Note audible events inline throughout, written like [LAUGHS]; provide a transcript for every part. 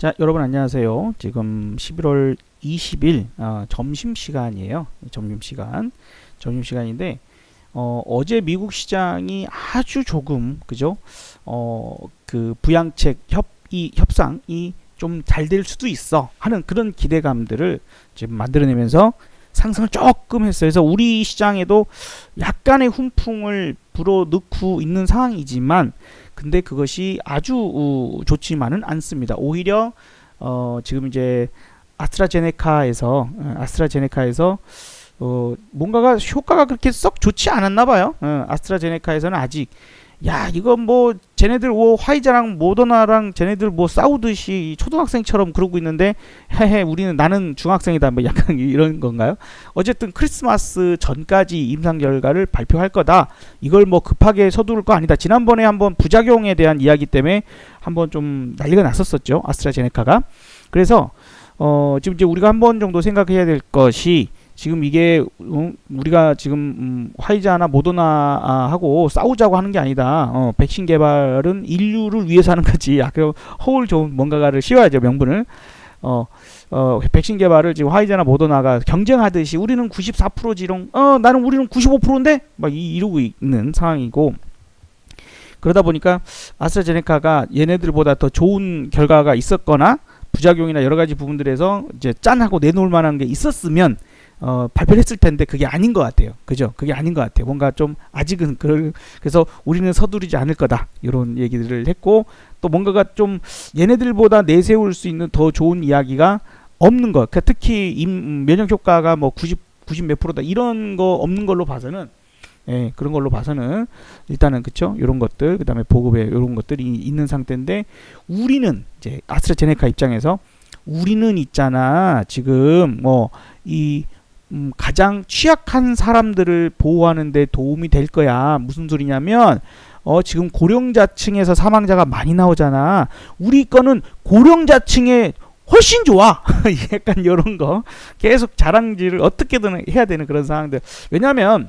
자, 여러분 안녕하세요. 지금 11월 20일 어, 점심 시간이에요. 점심 시간. 점심 시간인데 어, 어제 미국 시장이 아주 조금 그죠? 어, 그 부양책 협이 협상이 좀 잘 될 수도 있어 하는 그런 기대감들을 지금 만들어내면서 상승을 조금 했어요. 그래서 우리 시장에도 약간의 훈풍을 불어넣고 있는 상황이지만 근데 그것이 아주 어, 좋지만은 않습니다. 오히려 어, 지금 이제 아스트라제네카에서 어, 아스트라제네카에서 어, 뭔가가 효과가 그렇게 썩 좋지 않았나 봐요. 어, 아스트라제네카에서는 아직 야 이건 뭐 쟤네들 뭐 화이자랑 모더나랑 쟤네들 뭐 싸우듯이 초등학생처럼 그러고 있는데 헤헤 우리는 나는 중학생이다 뭐 약간 [LAUGHS] 이런 건가요? 어쨌든 크리스마스 전까지 임상 결과를 발표할 거다. 이걸 뭐 급하게 서두를 거 아니다. 지난번에 한번 부작용에 대한 이야기 때문에 한번 좀 난리가 났었었죠. 아스트라제네카가. 그래서 어 지금 이제 우리가 한 번 정도 생각해야 될 것이 지금 이게 음, 우리가 지금 음, 화이자나 모더나하고 싸우자고 하는 게 아니다. 어, 백신 개발은 인류를 위해서 하는 거지. 아, 그 허울 좋은 뭔가를 씌워야죠 명분을. 어, 어, 백신 개발을 지금 화이자나 모더나가 경쟁하듯이 우리는 94%지롱, 어, 나는 우리는 95%인데 막 이, 이러고 있는 상황이고. 그러다 보니까 아스트라제네카가 얘네들보다 더 좋은 결과가 있었거나 부작용이나 여러 가지 부분들에서 이제 짠하고 내놓을 만한 게 있었으면 어, 발표를 했을 텐데 그게 아닌 것 같아요. 그죠? 그게 아닌 것 같아요. 뭔가 좀 아직은 그럴 그래서 우리는 서두르지 않을 거다 이런 얘기들을 했고 또 뭔가가 좀 얘네들보다 내세울 수 있는 더 좋은 이야기가 없는 것. 그러니까 특히 임, 면역 효과가 뭐 90, 90 몇 프로다 이런 거 없는 걸로 봐서는 예, 그런 걸로 봐서는 일단은 그쵸 이런 것들 그다음에 보급에 이런 것들이 있는 상태인데 우리는 이제 아스트라제네카 입장에서 우리는 있잖아 지금 뭐이 음, 가장 취약한 사람들을 보호하는 데 도움이 될 거야. 무슨 소리냐면 어, 지금 고령자층에서 사망자가 많이 나오잖아. 우리 거는 고령자층에 훨씬 좋아. [LAUGHS] 약간 이런 거 계속 자랑질을 어떻게든 해야 되는 그런 상황들. 왜냐하면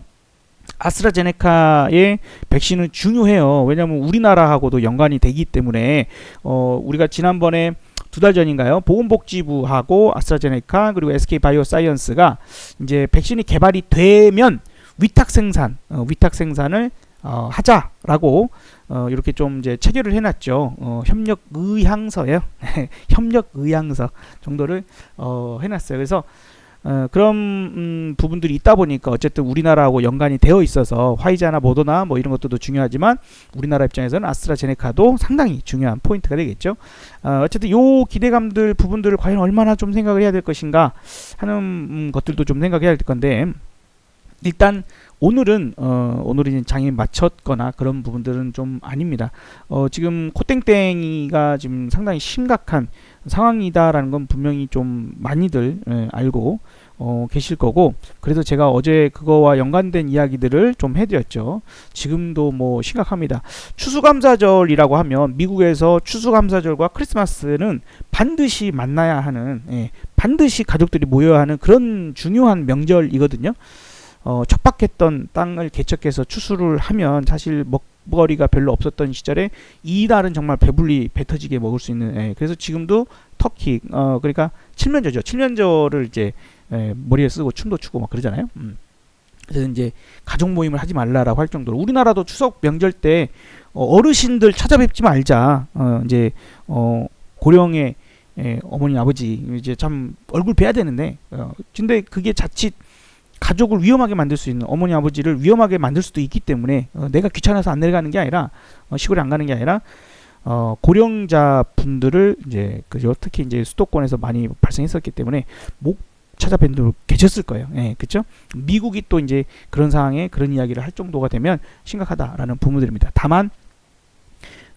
아스트라제네카의 백신은 중요해요. 왜냐하면 우리나라하고도 연관이 되기 때문에 어, 우리가 지난번에 두 달 전인가요? 보건복지부하고 아스트라제네카 그리고 SK 바이오사이언스가 이제 백신이 개발이 되면 위탁 생산, 어, 위탁 생산을 어, 하자라고 어, 이렇게 좀 이제 체결을 해놨죠. 어, 협력 의향서예요. [LAUGHS] 협력 의향서 정도를 어, 해놨어요. 그래서 어, 그런 음, 부분들이 있다 보니까 어쨌든 우리나라하고 연관이 되어 있어서 화이자나 모더나 뭐 이런 것들도 중요하지만 우리나라 입장에서는 아스트라제네카도 상당히 중요한 포인트가 되겠죠. 어, 어쨌든 요 기대감들 부분들을 과연 얼마나 좀 생각을 해야 될 것인가 하는 음, 것들도 좀 생각해야 될 건데 일단 오늘은 어, 오늘은 장에 맞췄거나 그런 부분들은 좀 아닙니다. 어, 지금 코땡땡이가 지금 상당히 심각한 상황이다라는 건 분명히 좀 많이들 예, 알고 어, 계실 거고 그래서 제가 어제 그거와 연관된 이야기들을 좀 해드렸죠. 지금도 뭐 심각합니다. 추수감사절이라고 하면 미국에서 추수감사절과 크리스마스는 반드시 만나야 하는 예, 반드시 가족들이 모여야 하는 그런 중요한 명절이거든요. 어, 척박했던 땅을 개척해서 추수를 하면 사실 먹 거리가 별로 없었던 시절에 이날은 정말 배불리 배 터지게 먹을 수 있는 예, 그래서 지금도 터키 어 그러니까 칠면조죠. 칠면조를 이제 예, 머리에 쓰고 춤도 추고 막 그러잖아요. 음. 그래서 이제 가족 모임을 하지 말라라고 할 정도로 우리나라도 추석 명절 때 어, 어르신들 찾아뵙지 말자. 어 이제 어 고령의 예, 어머니 아버지 이제 참 얼굴 뵈야 되는데 어 근데 그게 자칫 가족을 위험하게 만들 수 있는 어머니 아버지를 위험하게 만들 수도 있기 때문에 어, 내가 귀찮아서 안 내려가는 게 아니라 어, 시골에 안 가는 게 아니라 어, 고령자 분들을 이제 그죠 특히 이제 수도권에서 많이 발생했었기 때문에 목 찾아뵌 분 계셨을 거예요. 예, 그렇죠? 미국이 또 이제 그런 상황에 그런 이야기를 할 정도가 되면 심각하다라는 부분들입니다. 다만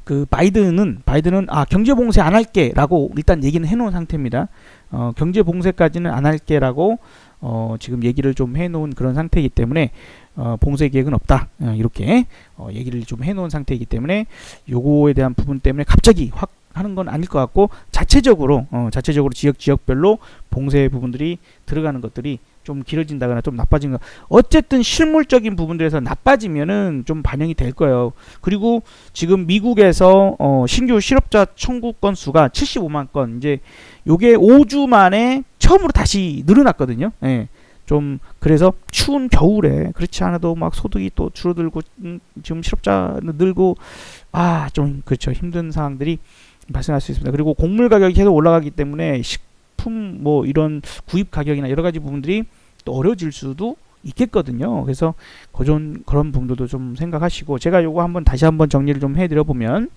그 바이든은 바이든은 아 경제 봉쇄 안 할게라고 일단 얘기는 해놓은 상태입니다. 어, 경제 봉쇄까지는 안 할게라고 어, 지금 얘기를 좀 해놓은 그런 상태이기 때문에 어, 봉쇄 계획은 없다. 어, 이렇게 어, 얘기를 좀 해놓은 상태이기 때문에 요거에 대한 부분 때문에 갑자기 확 하는 건 아닐 것 같고 자체적으로 어, 자체적으로 지역 지역별로 봉쇄 부분들이 들어가는 것들이 좀 길어진다거나 좀 나빠진 거 어쨌든 실물적인 부분들에서 나빠지면은 좀 반영이 될 거예요. 그리고 지금 미국에서 어 신규 실업자 청구 건 수가 75만 건 이제 요게 5주 만에 처음으로 다시 늘어났거든요. 예. 좀 그래서 추운 겨울에 그렇지 않아도 막 소득이 또 줄어들고 음, 지금 실업자 늘고 아 좀 그렇죠 힘든 상황들이 발생할 수 있습니다. 그리고 곡물 가격이 계속 올라가기 때문에 식 품 뭐 이런 구입 가격이나 여러 가지 부분들이 또 어려워질 수도 있겠거든요. 그래서 그런 그런 부분들도 좀 생각하시고 제가 요거 한번 다시 한번 정리를 좀 해드려 보면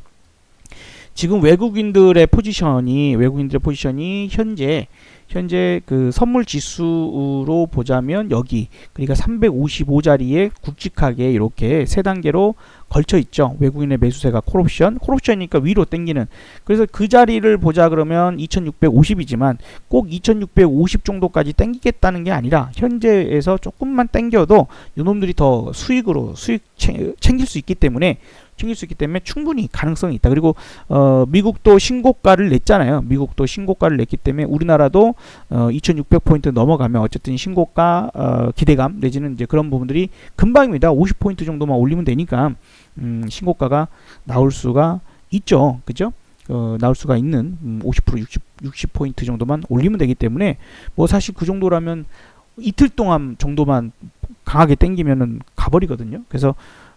지금 외국인들의 포지션이 외국인들의 포지션이 현재 현재 그 선물 지수로 보자면 여기 그러니까 355자리에 굵직하게 이렇게 세 단계로 걸쳐 있죠. 외국인의 매수세가 콜옵션, 콜옵션이니까 위로 당기는. 그래서 그 자리를 보자 그러면 2650이지만 꼭 2650 정도까지 당기겠다는 게 아니라 현재에서 조금만 당겨도 이놈들이 더 수익으로 수익 챙- 챙길 수 있기 때문에 챙길 수 있기 때문에 충분히 가능성이 있다. 그리고 어, 미국도 신고가를 냈잖아요. 미국도 신고가를 냈기 때문에 우리나라도 어, 2,600포인트 넘어가면 어쨌든 신고가 어, 기대감 내지는 이제 그런 부분들이 금방입니다. 50포인트 정도만 올리면 되니까 음, 신고가가 나올 수가 있죠. 그죠? 어, 나올 수가 있는 음, 50% 60 60포인트 정도만 올리면 되기 때문에 뭐 사실 그 정도라면 이틀 동안 정도만 강하게 땡기면은 가버리거든요. 그래서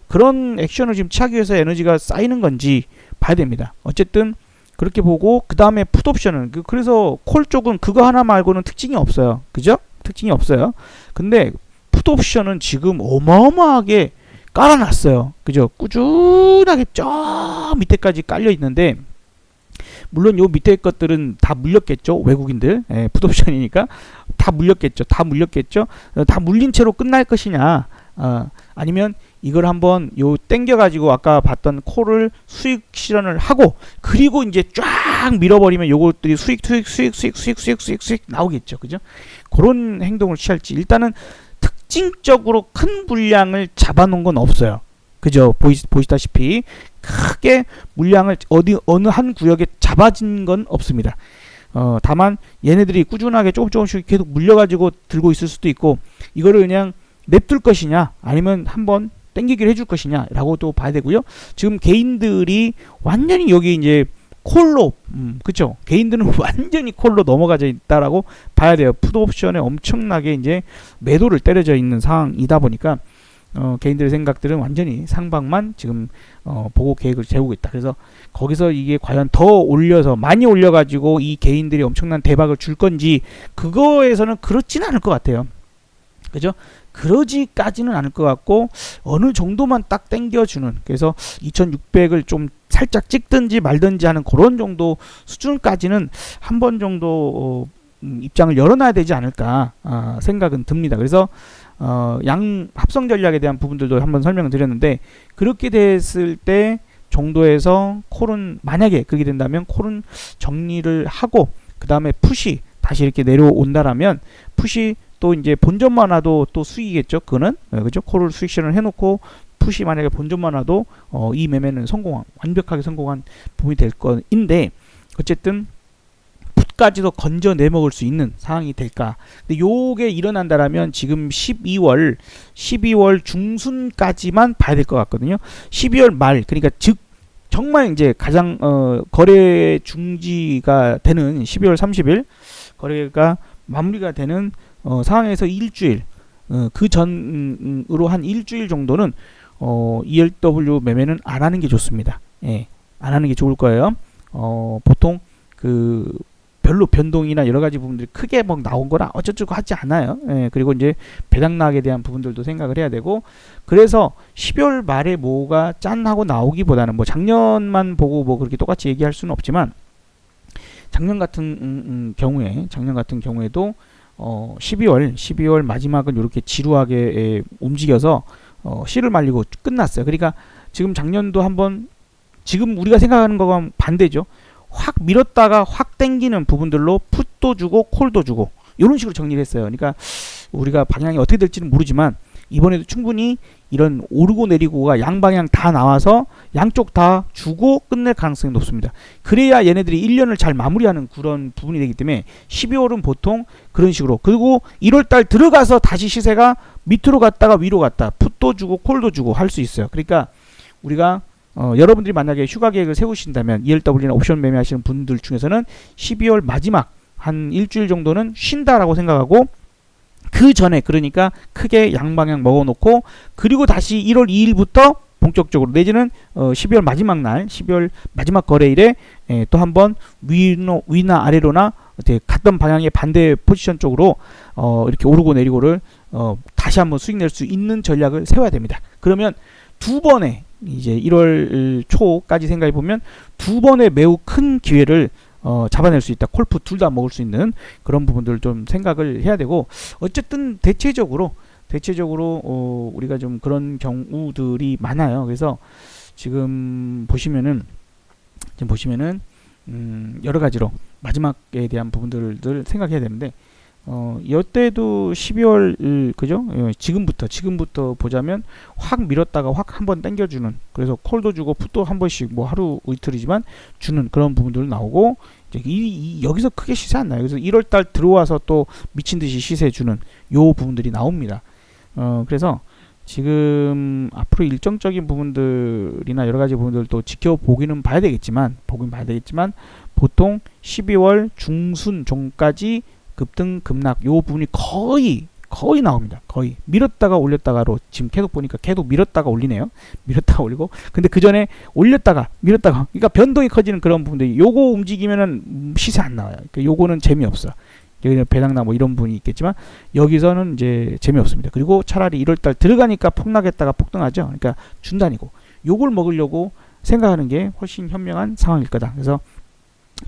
그런 액션을 지금 취하기 위해서 에너지가 쌓이는 건지 봐야 됩니다. 어쨌든 그렇게 보고 그 다음에 풋옵션은 그- 그래서 콜 쪽은 그거 하나 말고는 특징이 없어요. 그죠? 특징이 없어요. 근데 풋옵션은 지금 어마어마하게 깔아놨어요. 그죠? 꾸준하게 저 밑에까지 깔려 있는데 물론 요 밑에 것들은 다 물렸겠죠. 외국인들 예, 풋옵션이니까 다 물렸겠죠. 다 물렸겠죠. 어, 다 물린 채로 끝날 것이냐? 어, 아니면 이걸 한번 요 땡겨 가지고 아까 봤던 콜을 수익 실현을 하고 그리고 이제 쫙 밀어버리면 요것들이 수익 수익 수익 수익 수익 수익 수익 수익 나오겠죠 그죠 그런 행동을 취할지 일단은 특징적으로 큰 물량을 잡아놓은 건 없어요. 그죠? 보이, 보시다시피. 크게 물량을 어디 어느 한 구역에 잡아진 건 없습니다. 어 다만 얘네들이 꾸준하게 조금 조금씩 계속 물려가지고 들고 있을 수도 있고 이거를 그냥 냅둘 것이냐 아니면 한번 땡기기를 해줄 것이냐라고도 봐야 되고요. 지금 개인들이 완전히 여기 이제 콜로 음, 그쵸 개인들은 [LAUGHS] 완전히 콜로 넘어가져 있다라고 봐야 돼요. 푸드 옵션에 엄청나게 이제 매도를 때려져 있는 상황이다 보니까 어, 개인들의 생각들은 완전히 상방만 지금 어, 보고 계획을 세우고 있다. 그래서 거기서 이게 과연 더 올려서 많이 올려가지고 이 개인들이 엄청난 대박을 줄 건지 그거에서는 그렇지는 않을 것 같아요. 그죠? 그러지까지는 않을 것 같고 어느 정도만 딱 땡겨주는 그래서 2600을 좀 살짝 찍든지 말든지 하는 그런 정도 수준까지는 한 번 정도 어, 음, 입장을 열어놔야 되지 않을까 아, 생각은 듭니다. 그래서 어, 양 합성 전략에 대한 부분들도 한번 설명을 드렸는데 그렇게 됐을 때 정도에서 콜은 만약에 그렇게 된다면 콜은 정리를 하고 그 다음에 푸시 다시 이렇게 내려온다라면 푸시 또 이제 본전만 와도 또 수익이겠죠. 그거는 어, 그죠? 콜을 수익 실현을 해놓고 푸시 만약에 본전만 와도 어, 이 매매는 성공한 완벽하게 성공한 부분이 될 건인데 어쨌든 풋까지도 건져 내먹을 수 있는 상황이 될까? 근데 요게 일어난다라면 지금 12월 12월 중순까지만 봐야 될 것 같거든요. 12월 말 그러니까 즉 정말 이제 가장 어, 거래 중지가 되는 12월 30일 거래가 마무리가 되는 어, 상황에서 일주일 어, 그 전으로 한 일주일 정도는 어, ELW 매매는 안 하는 게 좋습니다. 예, 안 하는 게 좋을 거예요. 어, 보통 그 별로 변동이나 여러 가지 부분들이 크게 막 나온 거라 어쩌저쩌고 하지 않아요. 예, 그리고 이제 배당락에 대한 부분들도 생각을 해야 되고 그래서 12월 말에 뭐가 짠 하고 나오기보다는 뭐 작년만 보고 뭐 그렇게 똑같이 얘기할 수는 없지만 작년 같은 음, 음, 경우에 작년 같은 경우에도 어 12월 12월 마지막은 이렇게 지루하게 에, 움직여서 어 씨를 말리고 끝났어요. 그러니까 지금 작년도 한번 지금 우리가 생각하는 거와 반대죠. 확 밀었다가 확 땡기는 부분들로 풋도 주고 콜도 주고 이런 식으로 정리를 했어요. 그러니까 우리가 방향이 어떻게 될지는 모르지만 이번에도 충분히 이런 오르고 내리고가 양방향 다 나와서 양쪽 다 주고 끝낼 가능성이 높습니다. 그래야 얘네들이 1년을 잘 마무리하는 그런 부분이 되기 때문에 12월은 보통 그런 식으로 그리고 1월달 들어가서 다시 시세가 밑으로 갔다가 위로 갔다 풋도 주고 콜도 주고 할 수 있어요. 그러니까 우리가 어, 여러분들이 만약에 휴가 계획을 세우신다면 ELW나 옵션 매매하시는 분들 중에서는 12월 마지막 한 일주일 정도는 쉰다라고 생각하고 그 전에 그러니까 크게 양방향 먹어놓고 그리고 다시 1월 2일부터 본격적으로 내지는 어 12월 마지막 날 12월 마지막 거래일에 예, 또 한번 위나 아래로나 이렇게 갔던 방향의 반대 포지션 쪽으로 어 이렇게 오르고 내리고를 어 다시 한번 수익 낼 수 있는 전략을 세워야 됩니다. 그러면 두 번의 이제 1월 초까지 생각해 보면 두 번의 매우 큰 기회를 어, 잡아낼 수 있다. 콜프 둘 다 먹을 수 있는 그런 부분들을 좀 생각을 해야 되고 어쨌든 대체적으로 대체적으로 어, 우리가 좀 그런 경우들이 많아요. 그래서 지금 보시면은 지금 보시면은 음, 여러 가지로 마지막에 대한 부분들을 생각해야 되는데 어, 이때도 12월 을, 그죠? 어, 지금부터 지금부터 보자면 확 밀었다가 확 한 번 당겨주는 그래서 콜도 주고 풋도 한 번씩 뭐 하루 이틀이지만 주는 그런 부분들 나오고 이제 이, 이, 여기서 크게 시세 안 나요. 그래서 1월달 들어와서 또 미친 듯이 시세 주는 요 부분들이 나옵니다. 어, 그래서 지금 앞으로 일정적인 부분들이나 여러 가지 부분들도 지켜보기는 봐야 되겠지만 보긴 봐야 되겠지만 보통 12월 중순 종까지 급등 급락 요 부분이 거의 거의 나옵니다. 거의 밀었다가 올렸다가로 지금 계속 보니까 계속 밀었다가 올리네요. [LAUGHS] 밀었다가 올리고 근데 그 전에 올렸다가 밀었다가 그러니까 변동이 커지는 그런 부분들이 요거 움직이면은 시세 안 나와요. 그러니까 요거는 재미없어. 여기는 배당나 뭐 이런 부분이 있겠지만 여기서는 이제 재미없습니다. 그리고 차라리 1월달 들어가니까 폭락했다가 폭등하죠. 그러니까 중단이고 요걸 먹으려고 생각하는 게 훨씬 현명한 상황일 거다. 그래서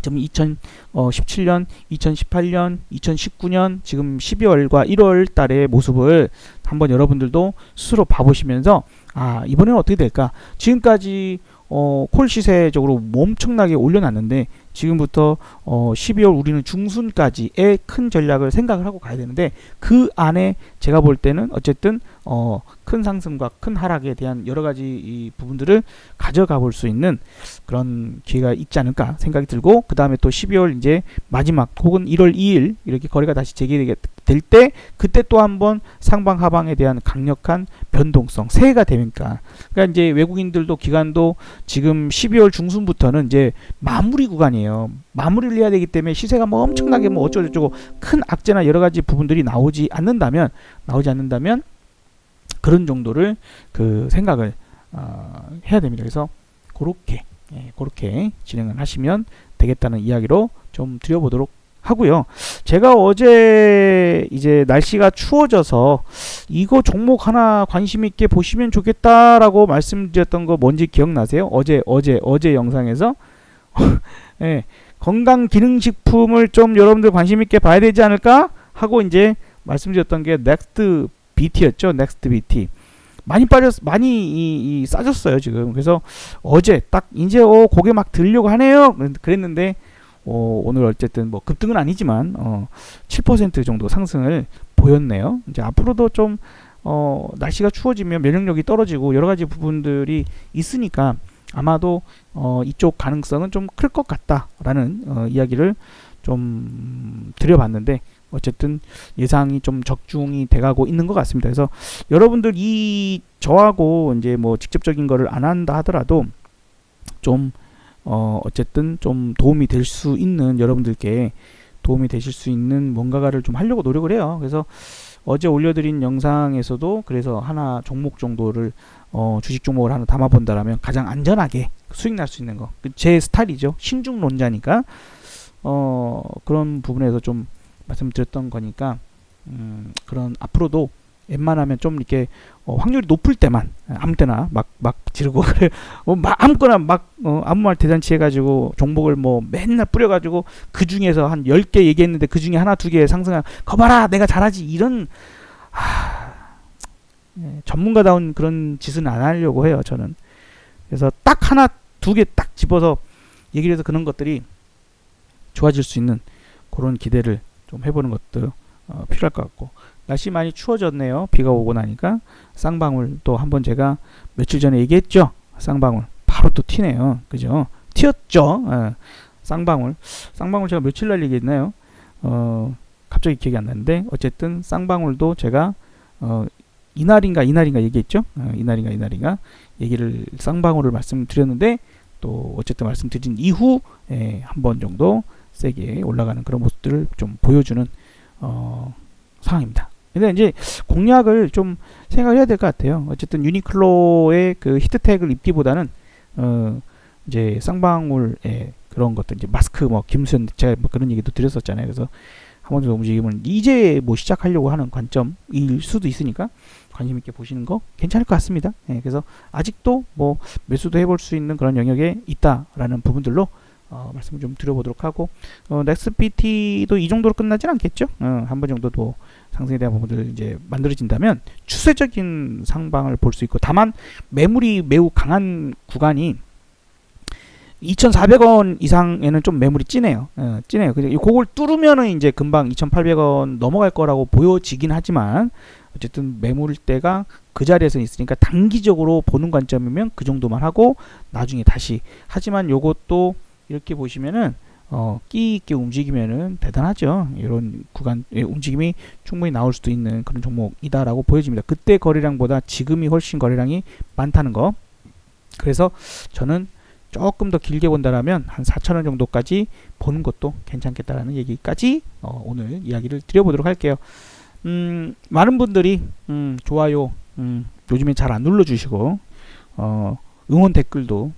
지금 2017년, 2018년, 2019년 지금 12월과 1월 달의 모습을 한번 여러분들도 스스로 봐보시면서 아 이번에는 어떻게 될까? 지금까지 어, 콜 시세적으로 엄청나게 올려놨는데 지금부터 어, 12월 우리는 중순까지의 큰 전략을 생각을 하고 가야 되는데 그 안에 제가 볼 때는 어쨌든 어, 큰 상승과 큰 하락에 대한 여러 가지 이 부분들을 가져가 볼 수 있는 그런 기회가 있지 않을까 생각이 들고 그 다음에 또 12월 이제 마지막 혹은 1월 2일 이렇게 거래가 다시 재개되게 될 때 그때 또 한번 상방 하방에 대한 강력한 변동성 새해가 되니까 그러니까 이제 외국인들도 기간도 지금 12월 중순부터는 이제 마무리 구간이에요. 마무리를 해야 되기 때문에 시세가 뭐 엄청나게 뭐 어쩌고저쩌고 큰 악재나 여러 가지 부분들이 나오지 않는다면 나오지 않는다면 그런 정도를 그 생각을 어, 해야 됩니다. 그래서 그렇게 예, 그렇게 진행을 하시면 되겠다는 이야기로 좀 드려보도록 하고요. 제가 어제 이제 날씨가 추워져서 이거 종목 하나 관심 있게 보시면 좋겠다라고 말씀드렸던 거 뭔지 기억나세요? 어제 어제 어제 영상에서 [LAUGHS] 예, 건강 기능식품을 좀 여러분들 관심 있게 봐야 되지 않을까 하고 이제 말씀드렸던 게 넥스트 BT였죠. 넥스트 BT. 많이 빠졌 많이 이, 이 싸졌어요 지금 그래서 어제 딱 이제 어 고개 막 들려고 하네요 그랬는데 어, 오늘 어쨌든 뭐 급등은 아니지만 어, 7% 정도 상승을 보였네요. 이제 앞으로도 좀 어, 날씨가 추워지면 면역력이 떨어지고 여러 가지 부분들이 있으니까 아마도 어, 이쪽 가능성은 좀 클 것 같다라는 어, 이야기를 좀 드려봤는데 어쨌든 예상이 좀 적중이 돼가고 있는 것 같습니다. 그래서 여러분들 이 저하고 이제 뭐 직접적인 거를 안 한다 하더라도 좀 어, 어쨌든 좀 도움이 될 수 있는 여러분들께 도움이 되실 수 있는 뭔가를 좀 하려고 노력을 해요. 그래서 어제 올려드린 영상에서도 그래서 하나 종목 정도를 어, 주식 종목을 하나 담아본다라면 가장 안전하게 수익 날 수 있는 거. 제 스타일이죠. 신중론자니까 어, 그런 부분에서 좀 말씀드렸던 거니까 음, 그런 앞으로도 웬만하면 좀 이렇게 어, 확률이 높을 때만 아무 때나 막 막 지르고 [LAUGHS] 어, 막 아무거나 막 어, 아무 말 대잔치 해가지고 종목을 뭐 맨날 뿌려가지고 그 중에서 한 10개 얘기했는데 그 중에 하나 두 개 상승한 거봐라 내가 잘하지 이런 하, 예, 전문가다운 그런 짓은 안 하려고 해요 저는. 그래서 딱 하나 두 개 딱 집어서 얘기를 해서 그런 것들이 좋아질 수 있는 그런 기대를 좀 해보는 것도 어, 필요할 것 같고 날씨 많이 추워졌네요. 비가 오고 나니까 쌍방울 또 한번 제가 며칠 전에 얘기했죠. 쌍방울 바로 또 튀네요. 그죠? 튀었죠. 예. 쌍방울 쌍방울 제가 며칠 날 얘기했나요? 어 갑자기 기억이 안 나는데 어쨌든 쌍방울도 제가 어 이날인가 이날인가 얘기했죠. 어, 이날인가 이날인가 얘기를 쌍방울을 말씀드렸는데 또 어쨌든 말씀드린 이후 예, 한번 정도 세게 올라가는 그런 모습들을 좀 보여주는 어, 상황입니다. 근데 이제 공략을 좀 생각을 해야 될 것 같아요. 어쨌든 유니클로의 그 히트텍을 입기보다는 어, 이제 쌍방울의 그런 것들 이제 마스크 뭐 김수현 제가 뭐 그런 얘기도 드렸었잖아요. 그래서 한번 정도 움직임을 이제 뭐 시작하려고 하는 관점일 수도 있으니까 관심 있게 보시는 거 괜찮을 것 같습니다. 예, 그래서 아직도 뭐 매수도 해볼 수 있는 그런 영역에 있다라는 부분들로 어, 말씀을 좀 드려보도록 하고 어, 넥스PT도 이 정도로 끝나진 않겠죠. 어, 한번 정도 더 상승에 대한 부분들 이제 만들어진다면 추세적인 상방을 볼 수 있고 다만 매물이 매우 강한 구간이 2,400원 이상에는 좀 매물이 진해요. 어, 진해요. 그래서 그걸 뚫으면은 이제 금방 2,800원 넘어갈 거라고 보여지긴 하지만 어쨌든 매물대가 그 자리에서 있으니까 단기적으로 보는 관점이면 그 정도만 하고 나중에 다시 하지만 요것도 이렇게 보시면은 어, 끼 있게 움직이면은 대단하죠. 이런 구간 의 움직임이 충분히 나올 수도 있는 그런 종목이다라고 보여집니다. 그때 거래량보다 지금이 훨씬 거래량이 많다는 거. 그래서 저는 조금 더 길게 본다라면 한 4천원 정도까지 보는 것도 괜찮겠다라는 얘기까지 어, 오늘 이야기를 드려보도록 할게요. 음, 많은 분들이 음, 좋아요 음, 요즘에 잘 안 눌러주시고 어, 응원 댓글도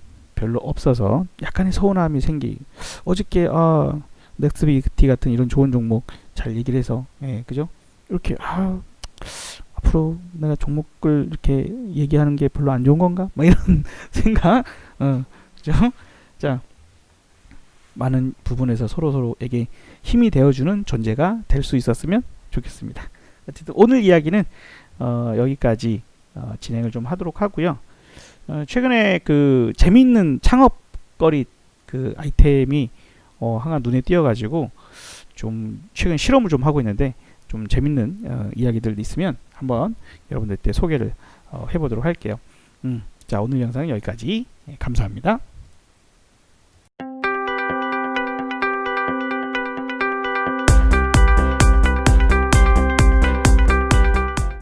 별로 없어서 약간의 서운함이 생기. 어저께 아 넥스비티 같은 이런 좋은 종목 잘 얘기를 해서 예, 그죠? 이렇게 아 앞으로 내가 종목을 이렇게 얘기하는 게 별로 안 좋은 건가? 뭐 이런 [LAUGHS] 생각. 어, 그죠? 자 많은 부분에서 서로 서로에게 힘이 되어주는 존재가 될 수 있었으면 좋겠습니다. 어쨌든 오늘 이야기는 어, 여기까지 어, 진행을 좀 하도록 하고요. 어, 최근에 그 재미있는 창업거리 그 아이템이 어, 하나 눈에 띄어가지고 좀 최근 실험을 좀 하고 있는데 좀 재밌는 어, 이야기들 있으면 한번 여러분들 때 소개를 어, 해보도록 할게요. 음, 자 오늘 영상은 여기까지 예, 감사합니다.